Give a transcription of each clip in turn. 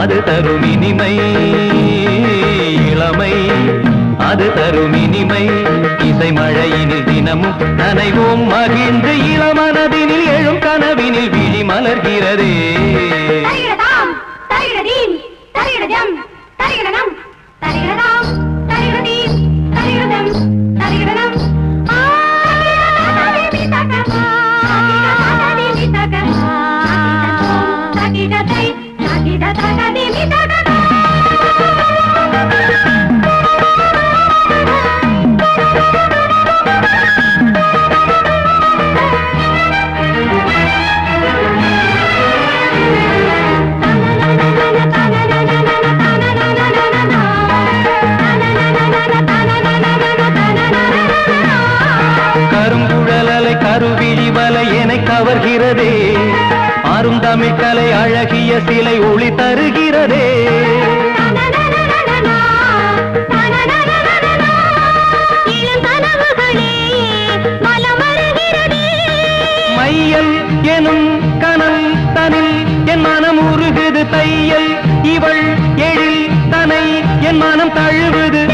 அது தரும் இனிமை இளமை. அது தரும் இனிமை இசை மழையினில் தினமும் நனைவோம். மகிழ்ந்து இளமனதினில் எழும் கனவினில் விழி மலர்கிறதே. தரிகிடதாம் தரிகிடதீம் தரிகிடஜம் தரிகிடனம் தரிகிடதாம் தருகிறதே. ஆறும் தமிழ் கலை அழகிய சிலை ஒளி தருகிறதே. மையல் எனும் கனல் தனில் என் மனம் உருகுது தையல். இவள் எழில் தனை என் மனம் தழுவுது.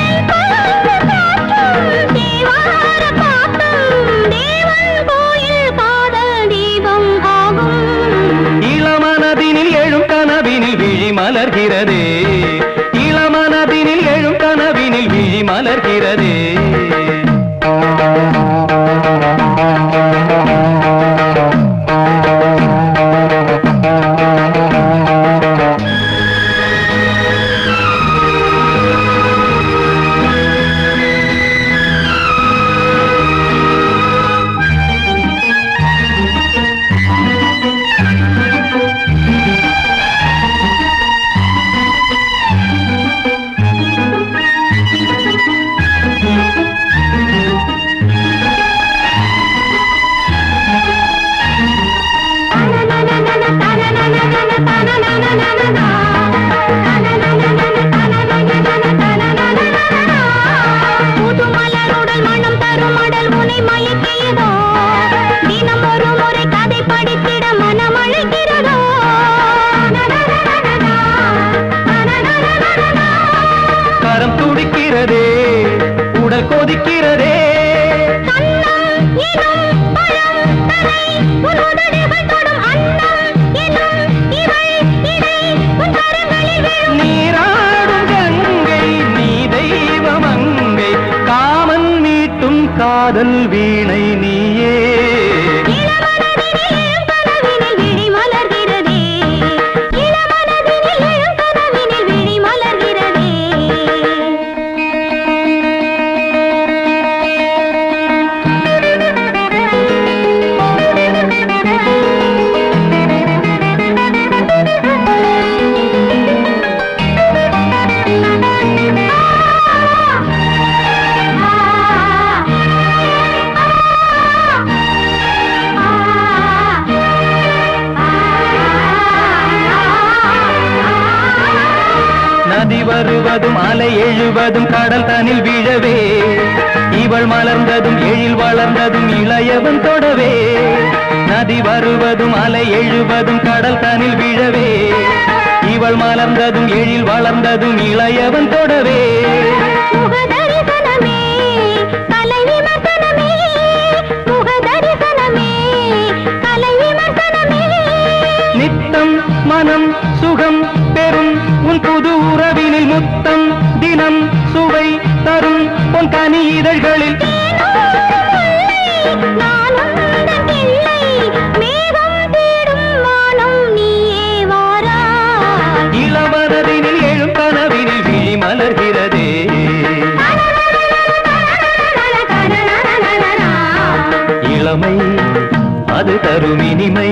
காதல் வீ நதி வருவதும் அலை எழுவதும் கடல் தனில் விழவே. இவள் மலர்ந்ததும் எழில் வளர்ந்ததும் இளையவன் தொடவே. நதி வருவதும் அலை எழுவதும் கடல் தனில் விழவே. இவள் மலர்ந்ததும் எழில் வளர்ந்ததும் இளையவன் தொடவே. வானம் நீயே இதழ்களில் இளவரதினில் எழும் கனவினில் விழி மலர்கிறதே. இளமை அது தரும் இனிமை.